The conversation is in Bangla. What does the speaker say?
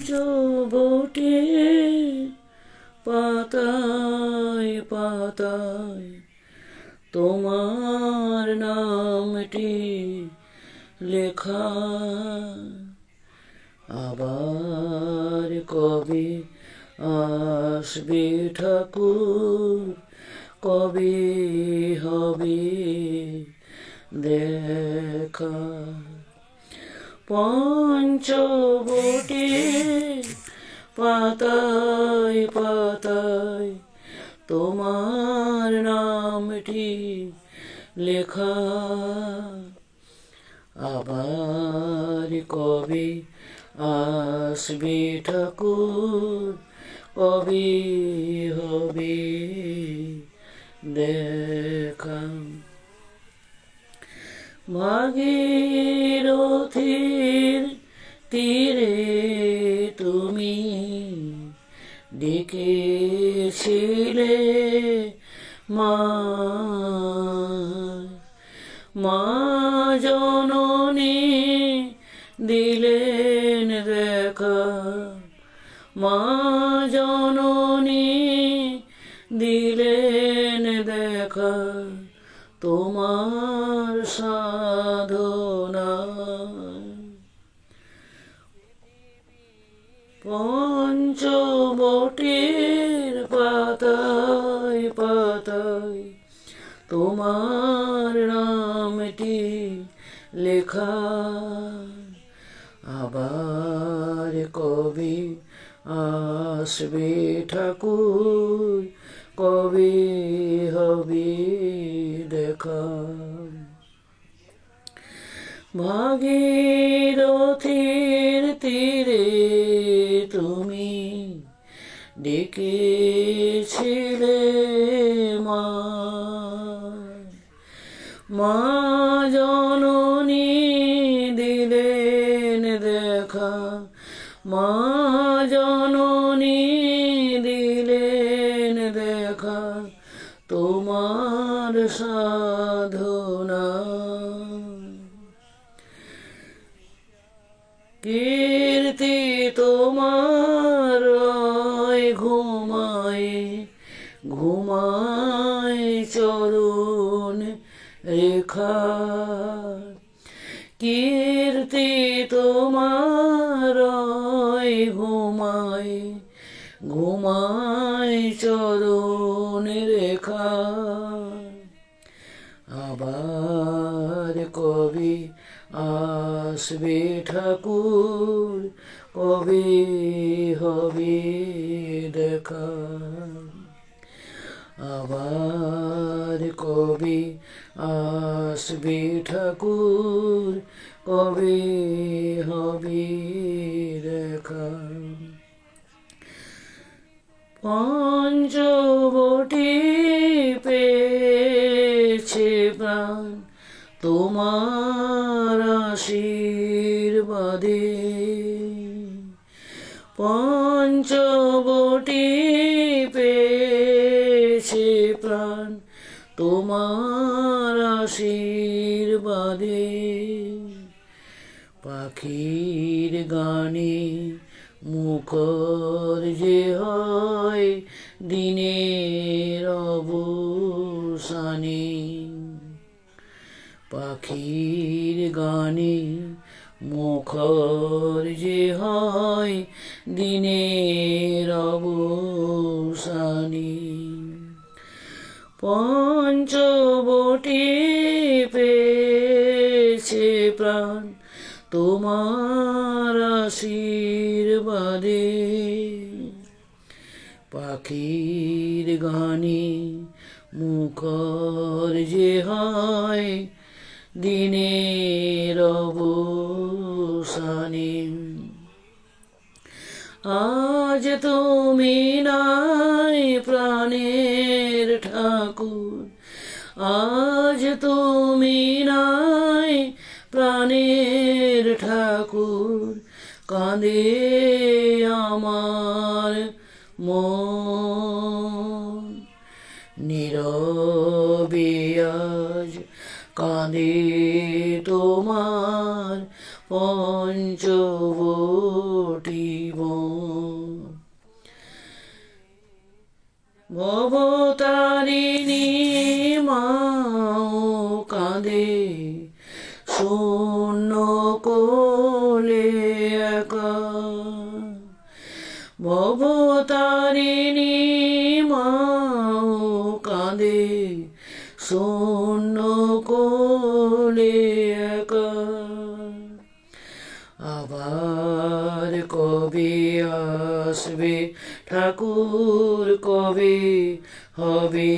পঞ্চবটে পাতায় পাতায় তোমার নামটি লেখা। আবার কবে আসবে ঠাকুর? কবে হবে দেখা? পঞ্চবটে পাতায় পাতায় তোমার নামটি লেখা। আবার কবে আসবে ঠাকুর? কবে হবে? দেখা। ভাগীরথীর তীরে তুমি ডেকেছিলে মা মা জননী দিলেন দেখা। মা জননী তোমার সাধনা। পঞ্চবটের পাতায় পাতায় তোমার নামটি লেখা। আবার কবি আসবে ঠাকুর কবি হবে? ভাগীরথীর তীরে তুমি ডেকেছিলে মা। মা জননী দিলেন দেখা। মা জননী দিলেন দেখা। তোমার সাধনা কীর্তি তোমার ঘুমায় ঘুমায় চরণ রেখা। কীর্তি তোমার ঘুমায় ঘুমায় চরণ রেখা। আবার কবে আসবে ঠাকুর, কবে হবে দেখা। আবার কবে আসবে ঠাকুর, কবে হবে দেখা। পঞ্চবটি পেয়েছে প্রাণ, তোমার আশীর্বাদে পঞ্চবটি পেয়েছে প্রাণ, তোমার আশীর্বাদে। পাখির গানে মুখর যে হয় দিনের অবসানে। পাখির গানে মুখর যে হয় দিনের অবসানে। পঞ্চবটি পেয়েছে প্রাণ তোমার আশীর্বাদে। পাখির গানে মুখর যে হয় দিনের অবসানে। আজ তুমি নাই প্রাণের ঠাকুর। আজ তুমি নাই প্রাণের ঠাকুর। কাঁদে আমার মন। নীরবে আজ কাঁদে তোমার পঞ্চবটি তারিণী মাও কাঁদে। শূন্য কোলে একা। ভবতারিণী মাও কাঁদে। শূন্য কোলে একা। আবার কবি আসবে ঠাকুর কবি হবে।